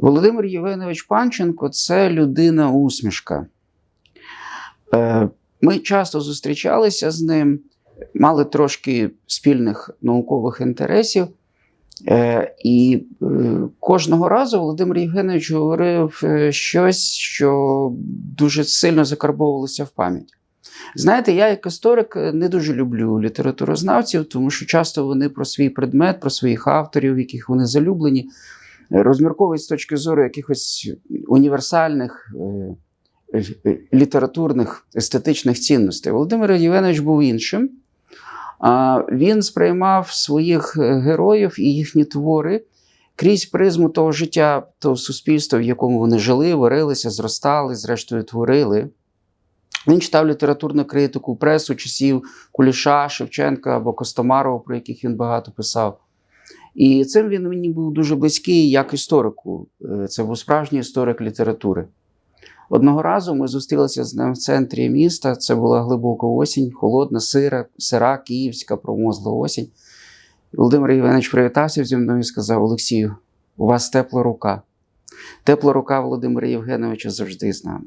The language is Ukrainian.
Володимир Євгенович Панченко це людина усмішка. Е, Ми часто зустрічалися з ним, мали трошки спільних наукових інтересів. Е, І е, кожного разу Володимир Євгенович говорив щось, що дуже сильно закарбовувалося в пам'ять. Знаєте, я як історик не дуже люблю літературознавців, тому що часто вони про свій предмет, про своїх авторів, яких вони залюблені, розмірковують з точки зору якихось універсальних е, е, літературних естетичних цінностей. Володимир Євгенович був іншим. Він сприймав своїх е, героїв і їхні твори крізь призму того життя, того суспільства, в якому вони жили, варилися, зростали, зрештою творили. Він читав літературну критику, пресу часів Куліша, Шевченка або Костомарова, про яких він багато писав. І цим він мені був дуже близький як історику. Е, Це був справжній історик літератури. Одного разу ми зустрілися з ним в центрі міста. Це була глибока осінь, холодна, сира, сира, київська, промозла осінь. Володимир Євгенович привітався зі мною і сказав: Олексію, у вас тепла рука. Тепла рука Володимира Євгеновича завжди з нами.